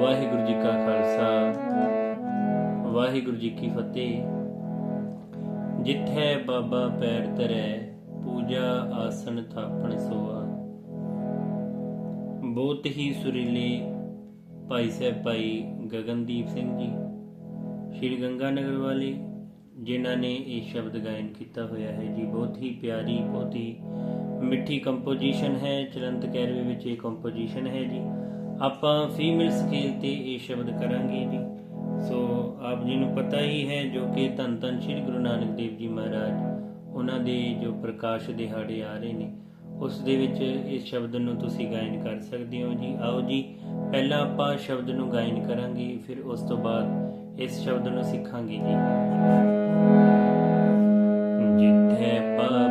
ਵਾਹਿਗੁਰੂ ਜੀ ਕਾ ਖਾਲਸਾ, ਵਾਹਿਗੁਰੂ ਜੀ ਕੀ ਫਤਿਹ। ਜਿੱਥੇ ਬਾਬਾ ਪੈਰ ਧਰੈ, ਪੂਜਾ ਆਸਣ ਥਾਪਣ ਸੋਆ। ਬਹੁਤ ਹੀ ਸੁਰੀਲੇ ਭਾਈ ਸਾਹਿਬ ਭਾਈ ਗਗਨਦੀਪ ਸਿੰਘ ਜੀ, ਸ਼੍ਰੀ ਗੰਗਾ ਨਗਰ ਵਾਲੇ, ਜਿਨ੍ਹਾਂ ਨੇ ਇਹ ਸ਼ਬਦ ਗਾਇਨ ਕੀਤਾ ਹੋਇਆ ਹੈ ਜੀ। ਬਹੁਤ ਹੀ ਪਿਆਰੀ, ਬਹੁਤ ਹੀ ਮਿੱਠੀ ਕੰਪੋਜੀਸ਼ਨ ਹੈ। ਚਲੰਤ ਕੈਰਵੇ ਵਿੱਚ ਇਹ ਕੰਪੋਜੀਸ਼ਨ ਹੈ ਜੀ। ਆਪਾਂ ਫੀਮੇਲ ਸਕੇਲ ਤੇ ਇਹ ਸ਼ਬਦ ਕਰਾਂਗੇ ਜੀ। ਸੋ ਆਪ ਜੀ ਨੂੰ ਪਤਾ ਹੀ ਹੈ ਜੋ ਕਿ ਧੰਨ ਧੰਨ ਸ਼੍ਰੀ ਗੁਰੂ ਨਾਨਕ ਦੇਵ ਜੀ ਮਹਾਰਾਜ ਉਹਨਾਂ ਦੇ ਜੋ ਪ੍ਰਕਾਸ਼ ਦਿਹਾੜੇ ਆ ਰਹੇ ਨੇ, ਉਸ ਦੇ ਵਿੱਚ ਇਸ ਸ਼ਬਦ ਨੂੰ ਤੁਸੀਂ ਗਾਇਨ ਕਰ ਸਕਦੇ ਹੋ ਜੀ। ਆਓ ਜੀ, ਪਹਿਲਾਂ ਆਪਾਂ ਸ਼ਬਦ ਨੂੰ ਗਾਇਨ ਕਰਾਂਗੇ, ਫਿਰ ਉਸ ਤੋਂ ਬਾਅਦ ਇਸ ਸ਼ਬਦ ਨੂੰ ਸਿੱਖਾਂਗੇ ਜੀ। ਜਿੱਥੇ ਬਾਬਾ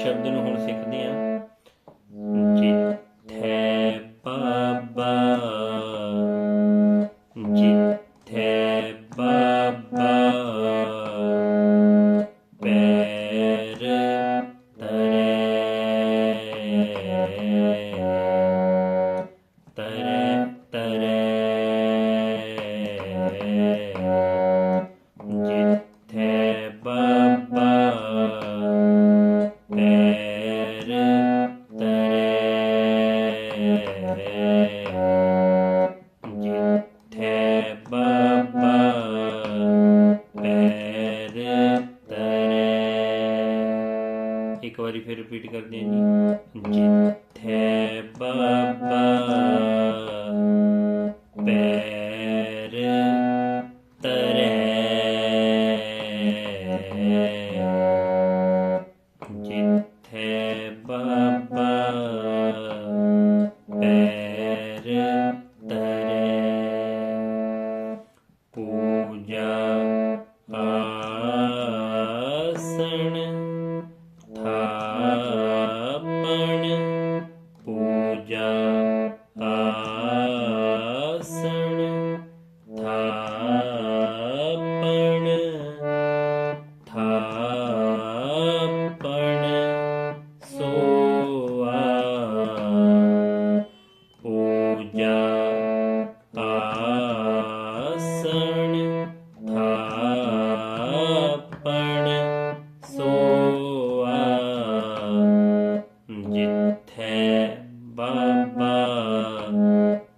ਜੀ ਪੈਰ ਤਰੇ ਜਿੱਥੇ ਬਾਬਾ ਪੈਰ ਤਰੇ ਇੱਕ ਵਾਰੀ ਫਿਰ ਰਿਪੀਟ ਕਰਦੇ ਹਾਂ ਜੀ ਜਿੱਥੇ ਬਾਬਾ ਪੈਰ ਜਿੱਥੇ ਬਾਬਾ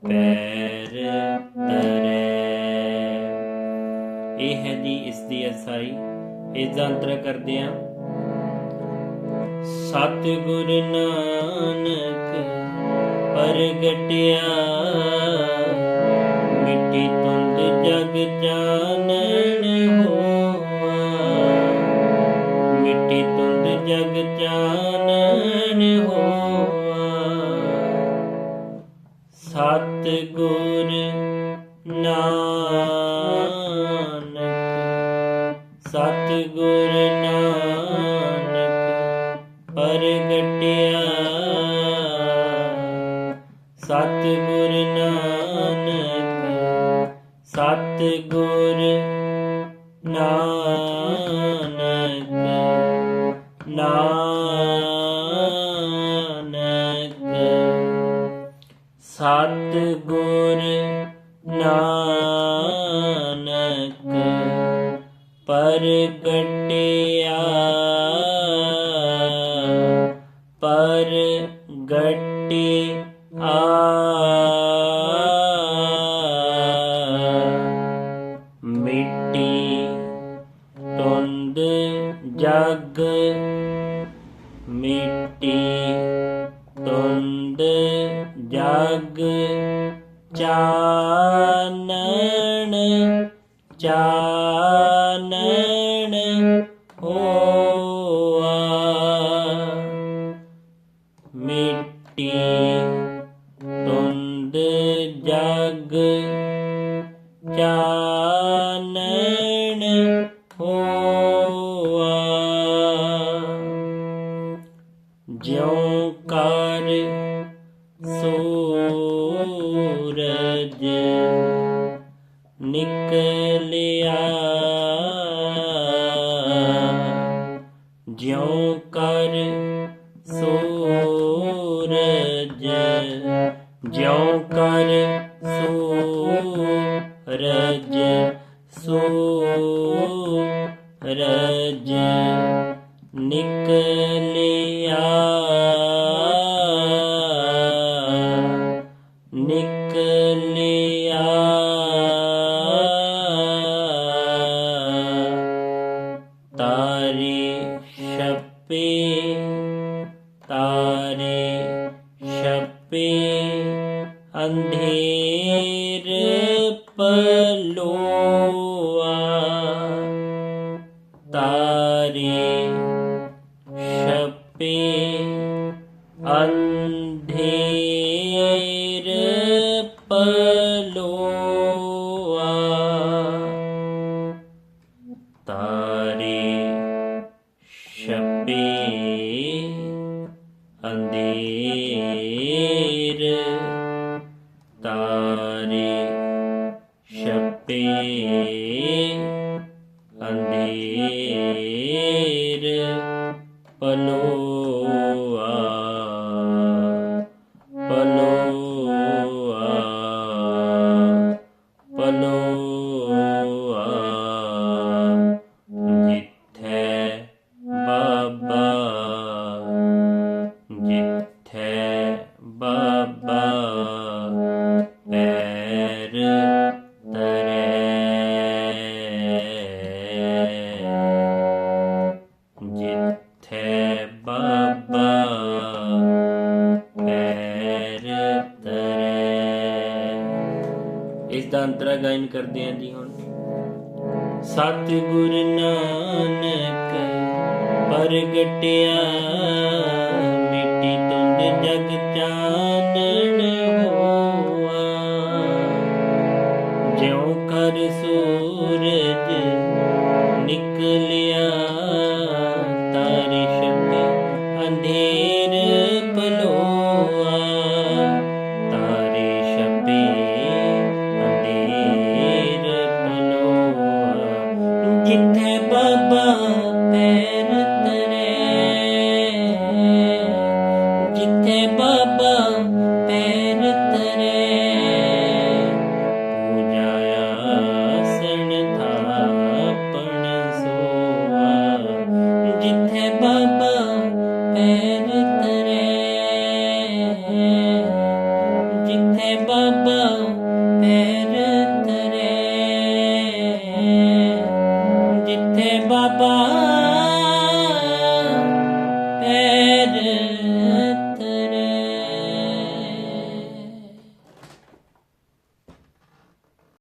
ਪੈਰ ਤਰੇ। ਇਹ ਹੈ ਜੀ ਇਸ ਦੀ ਅਸਾਈ ਇਸ ਦਾ ਅੰਤਰ ਕਰਦੇ ਹਾਂ ਸਤਿਗੁਰ ਨਾਨਕ ਪ੍ਰਗਟਿਆ। ਮਿੱਟੀ ਤੁੰਦ ਜਗ ਜਾ ਗੁਰ ਨਾਨਕ। ਸਤਿਗੁਰ ਨਾਨਕ ਪ੍ਰਗਟਿਆ। ਸਤਿਗੁਰ ਨਾਨਕ ਸਤਿਗੁਰ ਨਾਨਕ ਨਾਨਕ। ਸਤਿਗੁਰ ਪ੍ਰਗਟਿਆ ਪ੍ਰਗਟਿਆ ਮਿੱਟੀ ਤੁੰਦ ਜਗ ஞான ஓ ਜਿਉ ਕਰ ਸੂਰਜ ਜਿਉ ਕਰ ਸੂਰਜ ਸੂਰਜ ਨਿਕਲਿਆ। शपे तारे शपे अन्धेर पलोवा तारे शपे and the ਹੈ, ਬਾਬਾ ਪੈਰ ਤਰੇ ਜਿੱਥੇ ਬਾਬਾ ਪੈਰ ਤਰੇ ਇਸ ਦਾ ਅੰਤਰਾ ਗਾਇਨ ਕਰਦੇ ਆਂ ਜੀ ਹੁਣ। ਸਤਿਗੁਰ ਨਾਨਕ ਪ੍ਰਗਟਿਆ ਤੁੰਦ ਜਗ